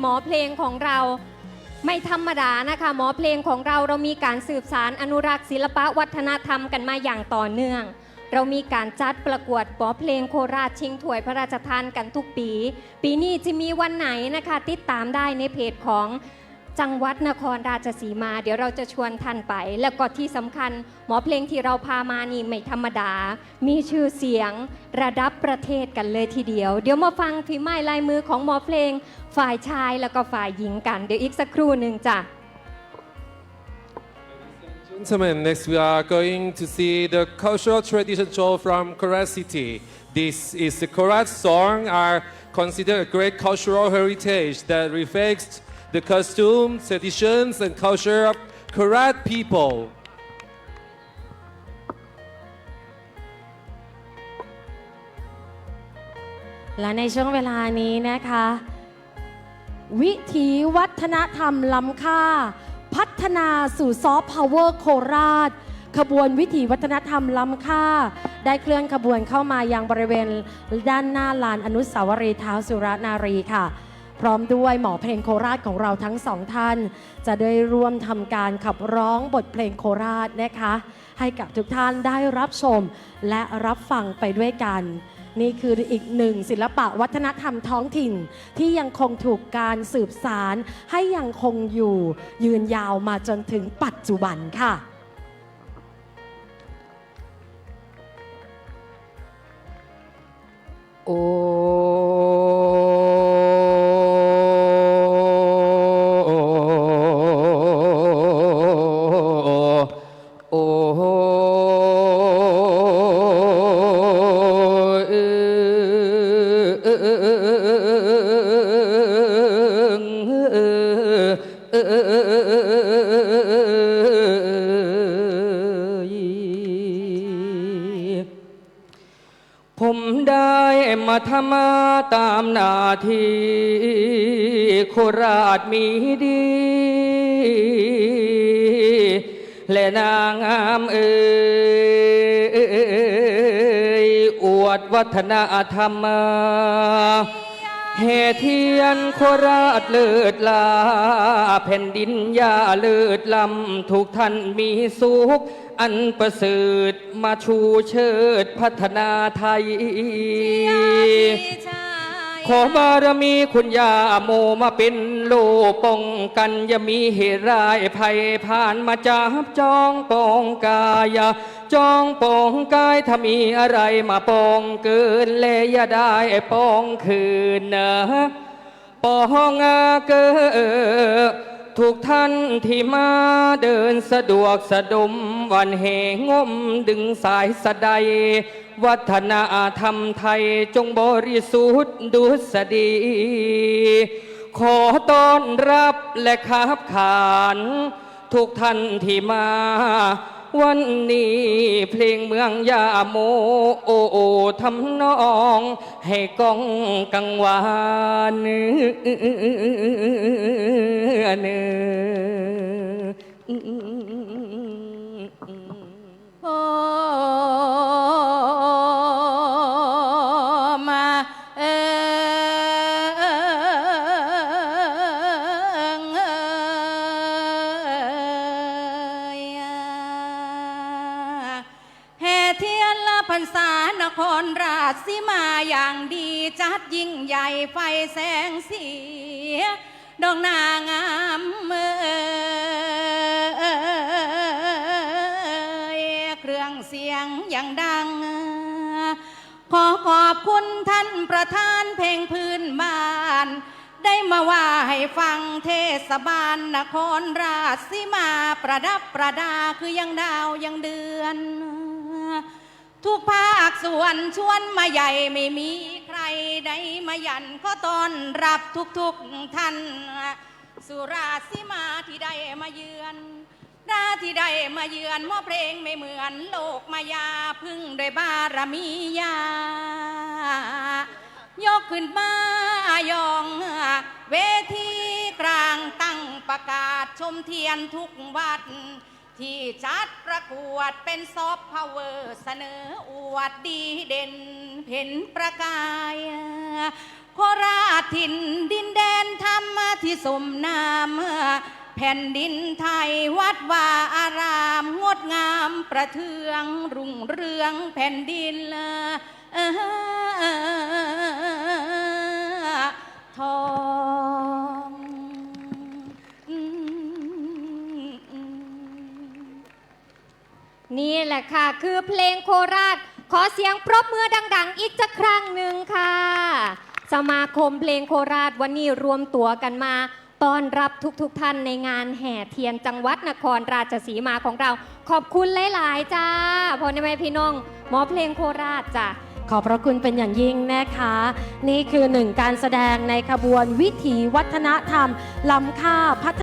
หมอเพลงของเราไม่ธรรมดานะคะ หมอเพลงของเราเรามีการสืบสารอนุรักษ์ศิลปะวัฒนธรรมกันมาอย่างต่อเนื่อง เรามีการจัดประกวดหมอเพลงโคราชชิงถ้วยพระราชทานกันทุกปี ปีนี้จะมีวันไหนนะคะ ติดตามได้ในเพจของ จังหวัดนครราชสีมา เดี๋ยวเราจะชวนท่านไป แล้วก็ที่สำคัญหมอเพลงที่เราพามานี่ไม่ธรรมดา มีชื่อเสียงระดับประเทศกันเลยทีเดียว เดี๋ยวมาฟังฝีไม้ลายมือของหมอเพลง ฝ่ายชายแล้วก็ฝ่ายหญิงกัน เดี๋ยวอีกสักครู่หนึ่งจ้ะ Gentlemen, next we are going to see the cultural tradition show from Korat City. This is the Korat song are considered a great cultural heritage that reflects the costumes, traditions, and culture of Korat people. และในช่วงเวลานี้นะคะ วิถีวัฒนธรรมล้ำค่า พัฒนาสู่ซอฟต์พาวเวอร์โคราช ขบวนวิถีวัฒนธรรมล้ำค่า ได้เคลื่อนขบวนเข้ามายังบริเวณด้านหน้าลานอนุสาวรีย์เท้าสุรนารีค่ะ พร้อมด้วยหมอเพลงโคราชของเราทั้งสองท่าน จะได้ร่วมทำการขับร้องบทเพลงโคราชนะคะ ให้กับทุกท่านได้รับชมและรับฟังไปด้วยกัน นี่คืออีกหนึ่งศิลปะวัฒนธรรมท้องถิ่น ที่ยังคงถูกการสืบสารให้ยังคงอยู่ยืนยาวมาจนถึงปัจจุบันค่ะโอ้ อยผมได้มาทำมาตามหน้าที่โคราชมีดี และนางงามเอ่ยอวดวัฒนธรรม มาแห่เทียนโคราชเลิศลา แผ่นดินยาเลิศลำถูกท่านมีสุข อันประเสริฐมาชูเชิดพัฒนาไทย ขอบารมีคุณยาโมมาเป็นโลป้องกันอย่ามีเหตุร้ายภัยผ่านมาจับจองปองกายจองปองกายถ้ามีอะไรมาปองเกินเลยอย่าได้ปองคืนนะปองอาเกิน ทุกท่านที่มาเดินสะดวกสะดมวันเหงมดึงสายสะใด วัฒนธรรมไทยจงบริสุทธิ์ดุษฎีขอต้อนรับและขับขาน ทุกท่านที่มา วันนี้เพลงเมืองยาโมโอโอทำนอง ให้กองกังวานเนื้อ นละพรรษานครราชสีมาอย่างดีจัดยิ่งใหญ่ไฟแสงสี ดอกนางามเอ่ยเครื่องเสียงอย่างดัง ขอขอบคุณท่านประธานเพลงพื้นบ้าน ได้มาว่าให้ฟังเทศบาลนครราชสีมาประดับประดาคือยังดาวยังเดือน ทุกภาคส่วนชวนมาใหญ่ไม่มีใครใดมายันก็ต้อนรับทุกๆท่าน สุราษฎร์สีมาที่ได้มาเยือนหน้าที่ได้มาเยือนมอเพลงไม่เหมือนโลกมายาพึ่งโดวยบารมียา ยกขึ้นมายอง เวทีกลางตั้งประกาศชมเทียนทุกวัด ที่จัดประกวดเป็นซอฟต์พาวเวอร์เสนออวดดีเด่นเห็นประกาย โคราชถิ่นดินแดนธรรมที่สมนามแผ่นดินไทยวัดวาอารามงดงามประเทือง รุ่งเรืองแผ่นดินเออทอง นี่แหละค่ะ คือเพลงโคราช ขอเสียงปรบมือดัง ๆ อีกสักครั้งหนึ่งค่ะ สมาคมเพลงโคราชวันนี้รวมตัวกันมาต้อนรับทุกๆทท่านในงานแห่เทียนจังหวัดนครราชสีมาของเรา ขอบคุณหลายๆจ้าพ่อแม่พี่น้อง หมอเพลงโคราชจ้ะขอบพระคุณเป็นอย่างยิ่งนะคะ นี่คือหนึ่งการแสดงในขบวนวิถีวัฒนธรรมล้ำค่าพัฒ